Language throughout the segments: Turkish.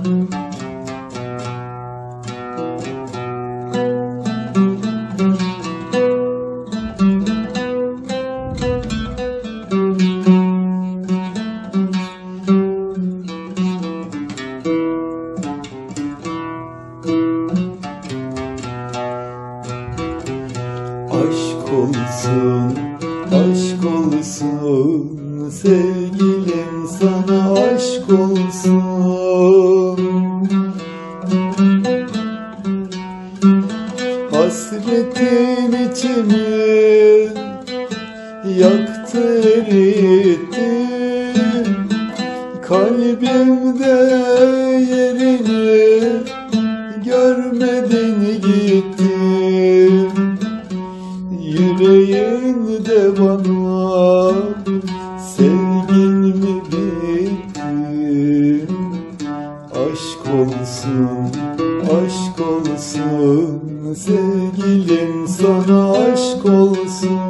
Aşk olsun, aşk olsun Sevgilim sana aşk olsun. Hasretin içimi yaktı eritti. Kalbimde yerini görmedin gitti aşk olsun Sevgilim sana aşk olsun.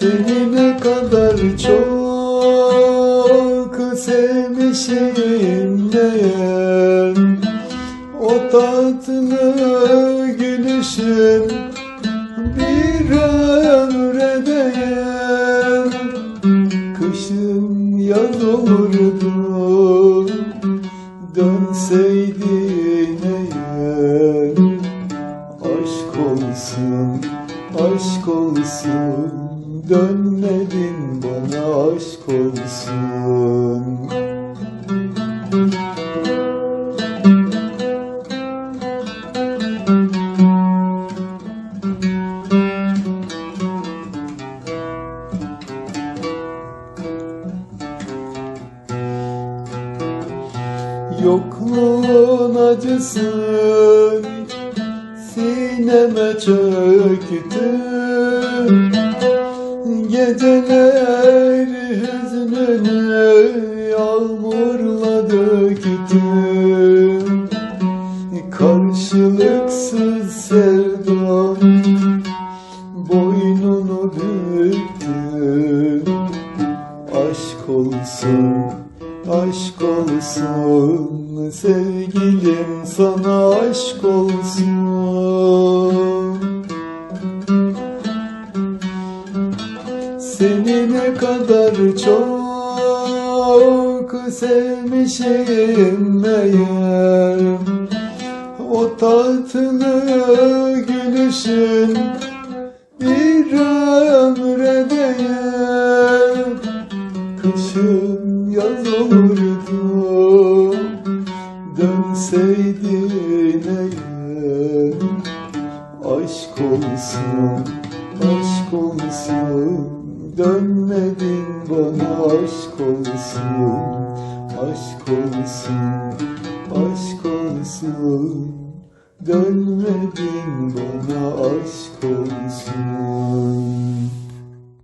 Seni ne kadar çok sevmişim meğer O tatlı gülüşün Yaz olurdu Dönseydin eğer Aşk olsun, aşk olsun. Dönmedin bana aşk olsun Yokluğun acısı sineme çöktü Geceler hüznünü yağmurla döktü Karşılıksız sevdam aşk olsun Sevgilim sana aşk olsun. Seni ne kadar çok sevmişim meğer. O tatlı gülüşün Kışın yaz olurdu Dönseydin eğer. Aşk olsun, aşk olsun. Dönmedin bana aşk olsun. Aşk olsun, aşk olsun. Dönmedin bana aşk olsun